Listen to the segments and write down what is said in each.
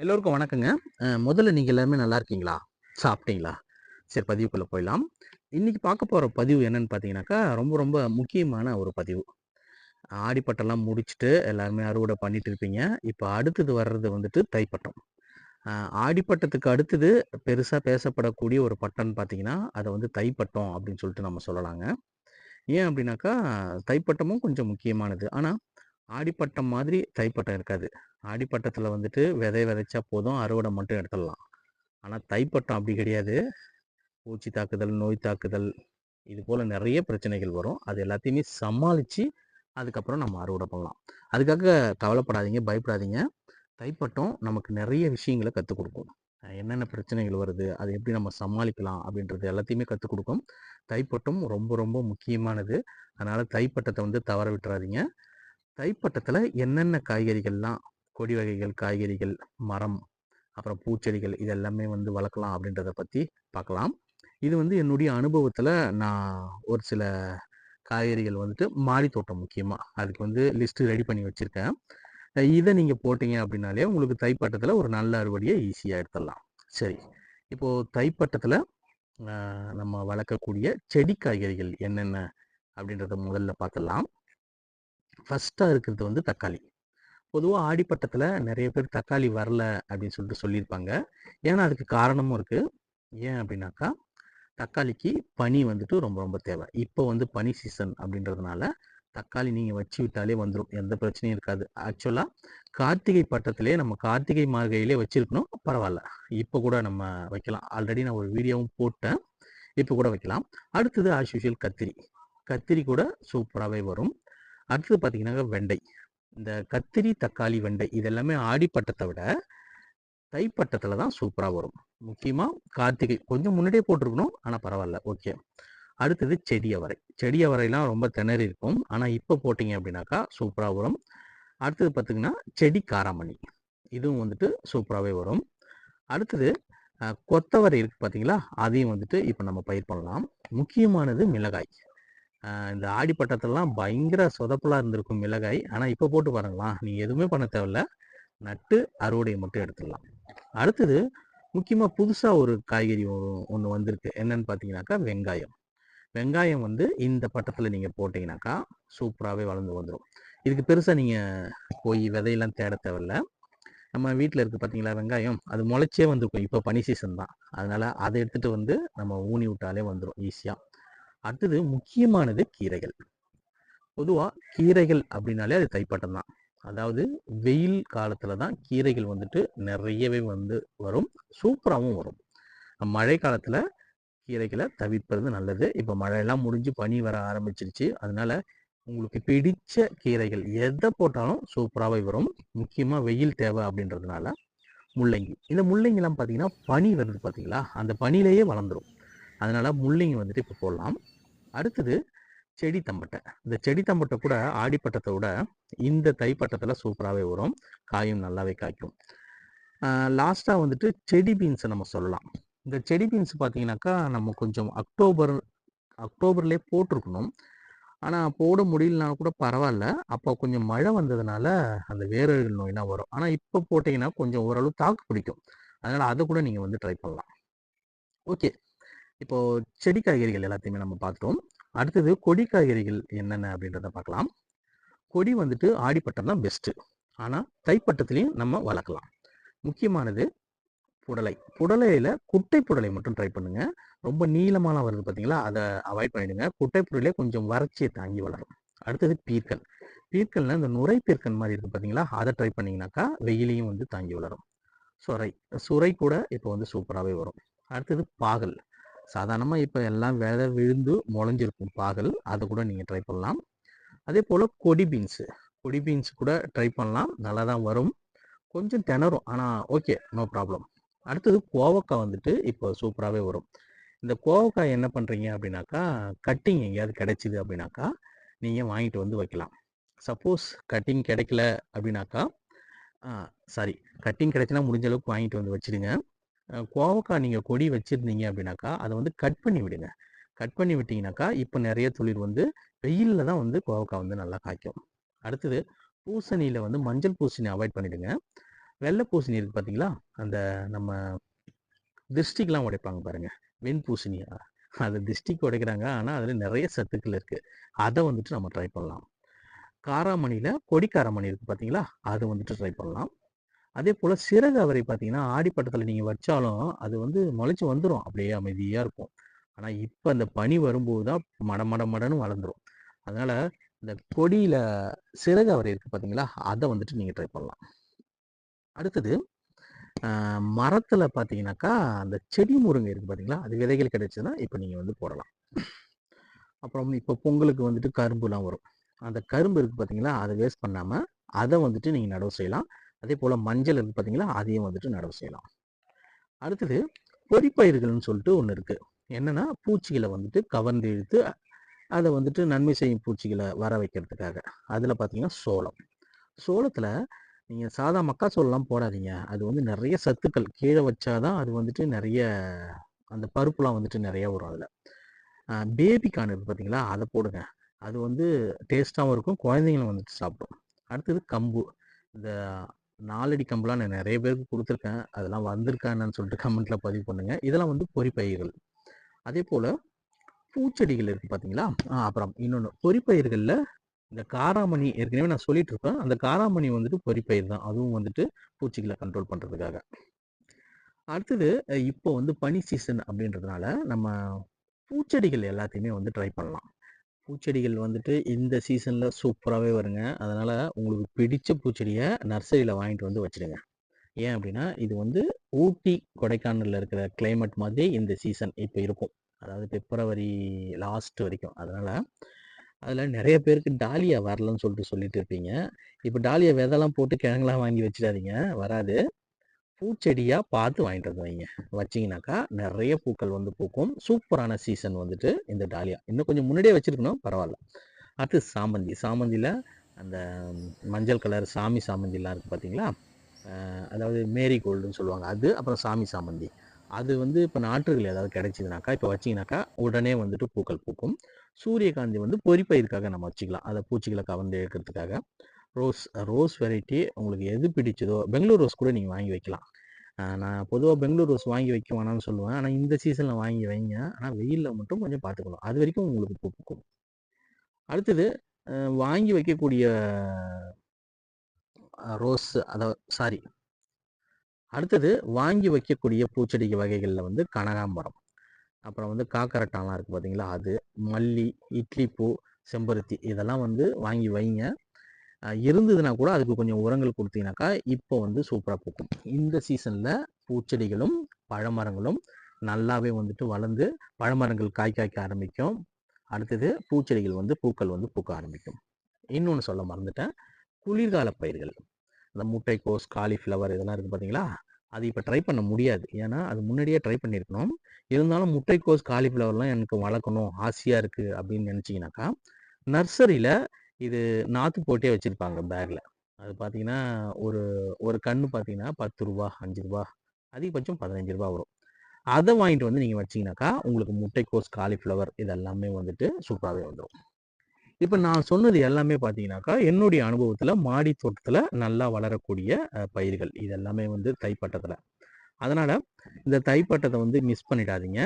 எல்லோருக்கும் வணக்கங்க. முதல்ல நீங்கள் எல்லாருமே நல்லா இருக்கீங்களா? சாப்பிட்டீங்களா? சரி பதிவுக்குள்ளே போயிடலாம். இன்றைக்கி பார்க்க போகிற பதிவு என்னன்னு பார்த்தீங்கன்னாக்கா, ரொம்ப ரொம்ப முக்கியமான ஒரு பதிவு. ஆடிப்பட்டம்லாம் முடிச்சுட்டு எல்லாருமே அறுவடை பண்ணிட்டு இருப்பீங்க. இப்போ அடுத்தது வர்றது வந்துட்டு தைப்பட்டம். ஆடிப்பட்டத்துக்கு அடுத்தது பெருசாக பேசப்படக்கூடிய ஒரு பட்டம்னு பார்த்தீங்கன்னா, அதை வந்து தைப்பட்டம் அப்படின்னு சொல்லிட்டு நம்ம சொல்லலாங்க. ஏன் அப்படின்னாக்கா, தைப்பட்டமும் கொஞ்சம் முக்கியமானது. ஆனால் ஆடிப்பட்டம் மாதிரி தைப்பட்டம் இருக்காது. ஆடிப்பட்டத்தில் வந்துட்டு விதை விதைச்சா போதும், அறுவடை மட்டும் எடுத்துடலாம். ஆனால் தைப்பட்டம் அப்படி கிடையாது. பூச்சி தாக்குதல், நோய் தாக்குதல் இது போல் நிறைய பிரச்சனைகள் வரும். அது எல்லாத்தையுமே சமாளித்து அதுக்கப்புறம் நம்ம அறுவடை பண்ணலாம். அதுக்காக கவலைப்படாதீங்க, பயப்படாதீங்க. தைப்பட்டம் நமக்கு நிறைய விஷயங்கள கற்றுக் கொடுக்கும் என்னென்ன பிரச்சனைகள் வருது, அதை எப்படி நம்ம சமாளிக்கலாம் அப்படின்றது எல்லாத்தையுமே கற்றுக் கொடுக்கும் தைப்பட்டம் ரொம்ப ரொம்ப முக்கியமானது. அதனால் தைப்பட்டத்தை வந்து தவற விட்டுறாதீங்க. தைப்பட்டத்தில் என்னென்ன காய்கறிகள்லாம், கொடி வகைகள், காய்கறிகள், மரம், அப்புறம் பூச்செடிகள் இது எல்லாமே வந்து வளர்க்கலாம் அப்படின்றத பற்றி பார்க்கலாம். இது வந்து என்னுடைய அனுபவத்தில் நான் ஒரு சில காய்கறிகள் வந்துட்டு மாடி தோட்டம் முக்கியமாக அதுக்கு வந்து லிஸ்ட்டு ரெடி பண்ணி வச்சுருக்கேன் இதை நீங்கள் போட்டிங்க போட்டீங்க அப்படின்னாலே, உங்களுக்கு தைப்பட்டத்தில் ஒரு நல்ல அறுவடையை ஈஸியாக எடுத்துடலாம். சரி. இப்போது தைப்பட்டத்தில் நம்ம வளர்க்கக்கூடிய செடி காய்கறிகள் என்னென்ன அப்படின்றத முதல்ல பார்த்துடலாம். ஃபஸ்ட்டாக இருக்கிறது வந்து தக்காளி. பொதுவாக ஆடிப்பட்டத்தில் நிறைய பேர் தக்காளி வரல அப்படின்னு சொல்லிட்டு சொல்லியிருப்பாங்க. ஏன்னா, அதுக்கு காரணமும் இருக்குது ஏன் அப்படின்னாக்கா, தக்காளிக்கு பனி வந்துட்டு ரொம்ப ரொம்ப தேவை. இப்போ வந்து பனி சீசன் அப்படின்றதுனால, தக்காளி நீங்கள் வச்சு விட்டாலே வந்துடும் எந்த பிரச்சனையும் இருக்காது. ஆக்சுவலாக கார்த்திகை பட்டத்திலே நம்ம கார்த்திகை மார்கையிலே வச்சுருக்கணும் பரவாயில்ல இப்போ கூட நம்ம வைக்கலாம். ஆல்ரெடி நான் ஒரு வீடியோவும் போட்டேன். இப்போ கூட வைக்கலாம். அடுத்தது ஆஸ் யூஷுவல் கத்திரி. கத்திரி கூட சூப்பராகவே வரும். அடுத்தது பார்த்தீங்கன்னாக்கா வெண்டை. இந்த கத்திரி, தக்காளி, வெண்டை இது எல்லாமே விட, தைப்பட்டத்தில் தான் சூப்பராக வரும். முக்கியமாக கார்த்திகை கொஞ்சம் முன்னாடியே போட்டிருக்கணும் ஆனால் பரவாயில்ல ஓகே. அடுத்தது செடி அவரை. செடி அவரைலாம் ரொம்ப திணறி இருக்கும். ஆனால் இப்போ போட்டிங்க அப்படின்னாக்கா சூப்பராக வரும். அடுத்தது பார்த்தீங்கன்னா, செடி காராமணி. இதுவும் வந்துட்டு சூப்பராகவே வரும். அடுத்தது கொத்தவரை இருக்குது பார்த்தீங்களா? அதையும் வந்துட்டு இப்போ நம்ம பயிர் பண்ணலாம். முக்கியமானது மிளகாய். இந்த ஆடி பட்டத்திலலாம் பயங்கர சொதப்பலாக இருந்திருக்கும் மிளகாய். ஆனால் இப்போ போட்டு பாருங்களா நீங்கள் எதுவுமே பண்ண தேவையில்ல. நட்டு அறுவடையை மட்டும் எடுத்துடலாம். அடுத்தது முக்கியமாக புதுசாக ஒரு காய்கறி ஒன்று வந்திருக்கு. என்னன்னு பார்த்தீங்கன்னாக்கா, வெங்காயம். வெங்காயம் வந்து இந்த பட்டத்தில் நீங்கள் போட்டிங்கனாக்கா சூப்பராகவே வளர்ந்து வந்துடும் இதுக்கு பெருசாக நீங்கள் போய் விதையெல்லாம் தேட தேவையில்ல. நம்ம வீட்டில் இருக்குது பார்த்தீங்களா வெங்காயம், அது முளைச்சே வந்திருக்கும். இப்போ பனி சீசன் தான். அதனால் அதை எடுத்துகிட்டு வந்து நம்ம ஊனி விட்டாலே வந்துடும் ஈஸியாக அடுத்தது முக்கியமானது கீரைகள். பொதுவாக கீரைகள் அப்படின்னாலே அது தைப்பட்டம் தான். அதாவது வெயில் காலத்தில் தான் கீரைகள் வந்துட்டு நிறையவே வந்து வரும். சூப்பராகவும் வரும். மழை காலத்தில் கீரைகளை தவிர்ப்பது நல்லது. இப்போ மழையெல்லாம் முடிஞ்சு பனி வர ஆரம்பிச்சிருச்சு. அதனால உங்களுக்கு பிடிச்ச கீரைகள் எதை போட்டாலும் சூப்பராகவே வரும். முக்கியமாக வெயில் தேவை அப்படின்றதுனால முள்ளங்கி. இந்த முள்ளங்கிலாம் பார்த்தீங்கன்னா, பனி வருது பார்த்தீங்களா? அந்த பனியிலேயே வளர்ந்துரும். அதனால முள்ளங்கி வந்துட்டு இப்போ போடலாம். அடுத்தது செடி தம்பட்டை இந்த செடி தம்பட்டை கூட ஆடிப்பட்டத்தை விட இந்த தைப்பட்டத்தில் சூப்பராகவே வரும். காயும் நல்லாவே காய்க்கும். லாஸ்ட்டாக வந்துட்டு செடி பீன்ஸை நம்ம சொல்லலாம். இந்த செடி பீன்ஸ் பார்த்தீங்கன்னாக்கா, நம்ம கொஞ்சம் அக்டோபர் அக்டோபர்லேயே போட்டிருக்கணும் ஆனால் போட முடியலனாலும் கூட பரவாயில்ல அப்போ கொஞ்சம் மழை வந்ததுனால அந்த வேரழுகள் நோய்லாம் வரும். ஆனால் இப்போ போட்டிங்கன்னா கொஞ்சம் ஓரளவு தாக்கு பிடிக்கும். அதனால் அதை கூட நீங்கள் வந்து ட்ரை பண்ணலாம். ஓகே. இப்போ செடி காய்கறிகள் எல்லாத்தையுமே நம்ம பார்த்துட்டோம். அடுத்தது கொடி காய்கறிகள் என்னென்ன அப்படின்றத பார்க்கலாம். கொடி வந்துட்டு ஆடிப்பட்டம் தான் பெஸ்ட்டு. ஆனால் தைப்பட்டத்துலேயும் நம்ம வளர்க்கலாம். முக்கியமானது புடலை. புடலையில் குட்டை புடலை மட்டும் ட்ரை பண்ணுங்க. ரொம்ப நீளமாலாம் வருது பார்த்தீங்களா? அதை அவாய்ட் பண்ணிடுங்க. குட்டை புடலை கொஞ்சம் வறட்சியை தாங்கி வளரும். அடுத்தது பீர்க்கல் பீர்க்கன்ல இந்த நுரை பீர்க்கன் மாதிரி இருக்குது பார்த்தீங்களா? அதை ட்ரை பண்ணிங்கனாக்கா வெயிலையும் வந்து தாங்கி வளரும். சுரை சுரை கூட இப்போ வந்து சூப்பராகவே வரும். அடுத்தது பாகல். சாதாரணமாக இப்போ எல்லாம் விதை விழுந்து முளைஞ்சிருக்கும் பாகல். அதை கூட நீங்கள் ட்ரை பண்ணலாம். அதே போல் கொடி பீன்ஸு கொடி பீன்ஸ் கூட ட்ரை பண்ணலாம். நல்லா தான் வரும். கொஞ்சம் திணறும். ஆனால் ஓகே. No problem. அடுத்தது கோவக்காய் வந்துட்டு இப்போ சூப்பராகவே வரும். இந்த கோவக்காய் என்ன பண்ணுறீங்க அப்படின்னாக்கா, கட்டிங் எங்கேயாவது கிடைச்சிது அப்படின்னாக்கா, நீங்கள் வாங்கிட்டு வந்து வைக்கலாம். சப்போஸ் கட்டிங் கிடைக்கல அப்படின்னாக்கா, சாரி கட்டிங் கிடைச்சினா முடிஞ்ச அளவுக்கு வாங்கிட்டு வந்து வச்சுடுங்க. கோவக்காய் நீங்கள் கொடி வச்சுருந்தீங்க அப்படின்னாக்கா, அதை வந்து கட் பண்ணி விடுங்க. கட் பண்ணி விட்டிங்கனாக்கா இப்போ நிறைய துளிர் வந்து வெயிலில் தான் வந்து கோவக்காய் வந்து நல்லா காய்க்கும். அடுத்தது பூசணியில் வந்து மஞ்சள் பூசணி அவாய்ட் பண்ணிவிடுங்க வெள்ளை பூசணி இருக்குது பார்த்தீங்களா அந்த நம்ம திருஷ்டிக்கெலாம் உடைப்பாங்க பாருங்கள் வெண் பூசணி. அது திருஷ்டிக்கு உடைக்கிறாங்க. ஆனால் அதில் நிறைய சத்துக்கள் இருக்குது அதை வந்துட்டு நம்ம ட்ரை பண்ணலாம். காராமணியில் கொடி காராமணி இருக்குது பார்த்தீங்களா அதை வந்துட்டு ட்ரை பண்ணலாம். அதே போல் சிறகு அவரை பார்த்தீங்கன்னா ஆடிப்பட்டத்தில் நீங்கள் வச்சாலும் அது வந்து முளைச்சி வந்துடும் அப்படியே அமைதியாக இருக்கும். ஆனால் இப்போ அந்த பனி வரும்போது தான் மட மட மடன்னு வளர்ந்துடும் அதனால் இந்த கொடியில் சிறகு அவரை இருக்குது பார்த்தீங்களா அதை வந்துட்டு நீங்கள் ட்ரை பண்ணலாம். அடுத்தது மரத்தில் பார்த்தீங்கன்னாக்கா அந்த செடி முருங்கை இருக்குது பார்த்தீங்களா அது விதைகள் கிடைச்சதுன்னா இப்போ நீங்கள் வந்து போடலாம். அப்புறம் இப்போ பொங்கலுக்கு வந்துட்டு கரும்புலாம் வரும். அந்த கரும்பு இருக்குது பார்த்தீங்களா அதை வேஸ்ட் பண்ணாமல் அதை வந்துட்டு நீங்கள் நடவு செய்யலாம். அதே போல் மஞ்சள் இருக்குது பார்த்தீங்களா அதையும் வந்துட்டு நடவு செய்யலாம். அடுத்தது பொறிப்பயிர்கள்னு சொல்லிட்டு ஒன்று இருக்குது என்னென்னா பூச்சிகளை வந்துட்டு கவர்ந்து இழுத்து அதை வந்துட்டு நன்மை செய்யும் பூச்சிகளை வர வைக்கிறதுக்காக. அதில் பார்த்தீங்கன்னா சோளம். சோளத்தில் நீங்கள் சாதா மக்காச்சோளம்லாம் போடாதீங்க. அது வந்து நிறைய சத்துக்கள். கீழே வச்சாதான் அது வந்துட்டு நிறைய அந்த பருப்புலாம் வந்துட்டு நிறைய வரும் அதில். பேபிக்கான் இருக்குது பார்த்தீங்களா அதை போடுங்க. அது வந்து டேஸ்ட்டாகவும் இருக்கும். குழந்தைங்களும் வந்துட்டு சாப்பிடும். அடுத்தது கம்பு. இந்த நாலடி கம்பெலாம் நான் நிறைய பேருக்கு கொடுத்துருக்கேன். அதெல்லாம் வந்திருக்கான்னு சொல்லிட்டு கமெண்ட்டில் பதிவு பண்ணுங்கள் இதெல்லாம் வந்து பொறிப்பயிர்கள். அதே போல் பூச்செடிகள் இருக்குது பார்த்தீங்களா அப்புறம் இன்னொன்று பொறிப்பயிர்களில் இந்த காராமணி ஏற்கனவே நான் சொல்லிட்டு இருப்பேன் அந்த காராமணி வந்துட்டு பொறிப்பயிர் தான். அதுவும் வந்துட்டு பூச்சிகளை கண்ட்ரோல் பண்ணுறதுக்காக அடுத்தது இப்போ வந்து பனி சீசன் அப்படின்றதுனால நம்ம பூச்செடிகள் எல்லாத்தையுமே வந்து ட்ரை பண்ணலாம். பூச்செடிகள் வந்துட்டு இந்த சீசனில் சூப்பராகவே வருங்க. அதனால் உங்களுக்கு பிடிச்ச பூச்செடியை நர்சரியில் வாங்கிட்டு வந்து வச்சுடுங்க. ஏன் அப்படின்னா இது வந்து ஊட்டி கொடைக்கானலில் இருக்கிற கிளைமேட் மாதிரி இந்த சீசன் இப்போ இருக்கும். அதாவது பிப்ரவரி லாஸ்ட் வரைக்கும். அதனால் அதில் நிறைய பேருக்கு டாலியா வரலன்னு சொல்லிட்டு சொல்லிட்டு இருப்பீங்க. இப்போ டாலியா விதெல்லாம் போட்டு கிழங்குலாம் வாங்கி வச்சிடாதீங்க. வராது. பூச்செடியாக பார்த்து வாங்கிட்டு வந்து வைங்க. வச்சிங்கனாக்கா நிறைய பூக்கள் வந்து பூக்கும். சூப்பரான சீசன் வந்துட்டு இந்த டாலியா. இன்னும் கொஞ்சம் முன்னாடியே வச்சுருக்கணும். பரவாயில்ல. அடுத்து சாமந்தி. சாமந்தியில் அந்த மஞ்சள் கலர் சாமி சாமந்திலாம் இருக்குது பார்த்தீங்களா? அதாவது மேரி கோல்டுன்னு சொல்லுவாங்க. அது அப்புறம் சாமி சாமந்தி. அது வந்து இப்போ நாற்றுகள் ஏதாவது கிடைச்சிதுனாக்கா இப்போ வச்சிங்கனாக்கா உடனே வந்துட்டு பூக்கள் பூக்கும். சூரியகாந்தி வந்து பொறிப்பயிருக்காக நம்ம வச்சுக்கலாம். அதை பூச்சிகளை கவர்ந்து எடுக்கிறதுக்காக. ரோஸ் ரோஸ் வெரைட்டி உங்களுக்கு எது பிடிச்சதோ பெங்களூர் ரோஸ் கூட நீங்கள் வாங்கி வைக்கலாம். நான் பொதுவாக பெங்களூர் ரோஸ் வாங்கி வைக்க வேணாம்னு சொல்லுவேன். ஆனால் இந்த சீசனில் வாங்கி வைங்க. ஆனால் வெயிலில் மட்டும் கொஞ்சம் பார்த்துக்கணும். அது வரைக்கும் உங்களுக்கு பூக்கும் அடுத்தது வாங்கி வைக்கக்கூடிய ரோஸ் அதாவது சாரி. அடுத்தது வாங்கி வைக்கக்கூடிய பூச்செடி வகைகளில் வந்து கனகாம்பரம். அப்புறம் வந்து காக்கரட்டாலாம் இருக்குது பார்த்தீங்களா அது மல்லி இட்லி பூ செம்பருத்தி இதெல்லாம் வந்து வாங்கி வைங்க. இருந்ததுன்னா கூட அதுக்கு கொஞ்சம் உரங்கள் கொடுத்தீங்கன்னாக்கா இப்போ வந்து சூப்பராக பூக்கும். இந்த சீசனில் பூச்செடிகளும் பழமரங்களும் நல்லாவே வந்துட்டு வளர்ந்து பழமரங்கள் காய் காய்க்க ஆரம்பிக்கும். அடுத்தது பூச்செடிகள் வந்து பூக்கள் வந்து பூக்க ஆரம்பிக்கும். இன்னொன்று சொல்ல மறந்துட்டேன். குளிர்கால பயிர்கள். இந்த முட்டைக்கோஸ் காலிஃப்ளவர் இதெல்லாம் இருக்குது பார்த்தீங்களா? அது இப்போ ட்ரை பண்ண முடியாது. ஏன்னா அது முன்னாடியே ட்ரை பண்ணியிருக்கணும் இருந்தாலும் முட்டைக்கோஸ் காலிஃப்ளவர்லாம் எனக்கு வளர்க்கணும் ஆசையாக இருக்குது அப்படின்னு நினச்சிங்கனாக்கா நர்சரியில் இது நாற்று போட்டே வச்சுருப்பாங்க பேக்கில் அது பார்த்தீங்கன்னா ஒரு ஒரு கன்று பார்த்தீங்கன்னா பத்து ரூபா அஞ்சு ரூபா அதிகபட்சம் பதினஞ்சு ரூபா வரும். அதை வாங்கிட்டு வந்து நீங்கள் வச்சிங்கனாக்கா உங்களுக்கு முட்டைக்கோஸ் காலிஃப்ளவர் இதெல்லாமே வந்துட்டு சூப்பராகவே வந்துடும் இப்போ நான் சொன்னது எல்லாமே பார்த்தீங்கன்னாக்கா என்னுடைய அனுபவத்தில் மாடி தோட்டத்தில் நல்லா வளரக்கூடிய பயிர்கள். இது எல்லாமே வந்து தைப்பட்டத்தில். அதனால் இந்த தைப்பட்டத்தை வந்து மிஸ் பண்ணிடாதீங்க.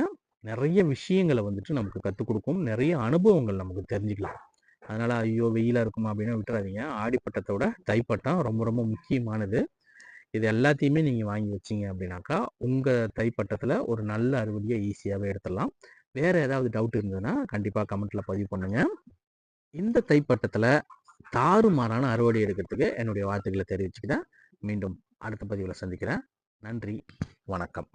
நிறைய விஷயங்களை வந்துட்டு நமக்கு கற்றுக் கொடுக்கும். நிறைய அனுபவங்கள் நமக்கு தெரிஞ்சுக்கலாம். அதனால் ஐயோ வெயிலாக இருக்குமா? அப்படின்னு விட்டுறாதீங்க. ஆடிப்பட்டத்தோட தைப்பட்டம் ரொம்ப ரொம்ப முக்கியமானது. இது எல்லாத்தையுமே நீங்கள் வாங்கி வச்சிங்க அப்படின்னாக்கா உங்கள் தைப்பட்டத்தில் ஒரு நல்ல அறுவடையை ஈஸியாகவே எடுத்துடலாம். வேறு ஏதாவது டவுட் இருந்ததுன்னா கண்டிப்பாக கமெண்ட்டில் பதிவு பண்ணுங்கள் இந்த தைப்பட்டத்தில் தாறுமாறான அறுவடை எடுக்கிறதுக்கு என்னுடைய வார்த்தைகளை தெரிவிச்சுக்கிட்டேன். மீண்டும் அடுத்த பதிவில் சந்திக்கிறேன். நன்றி. வணக்கம்.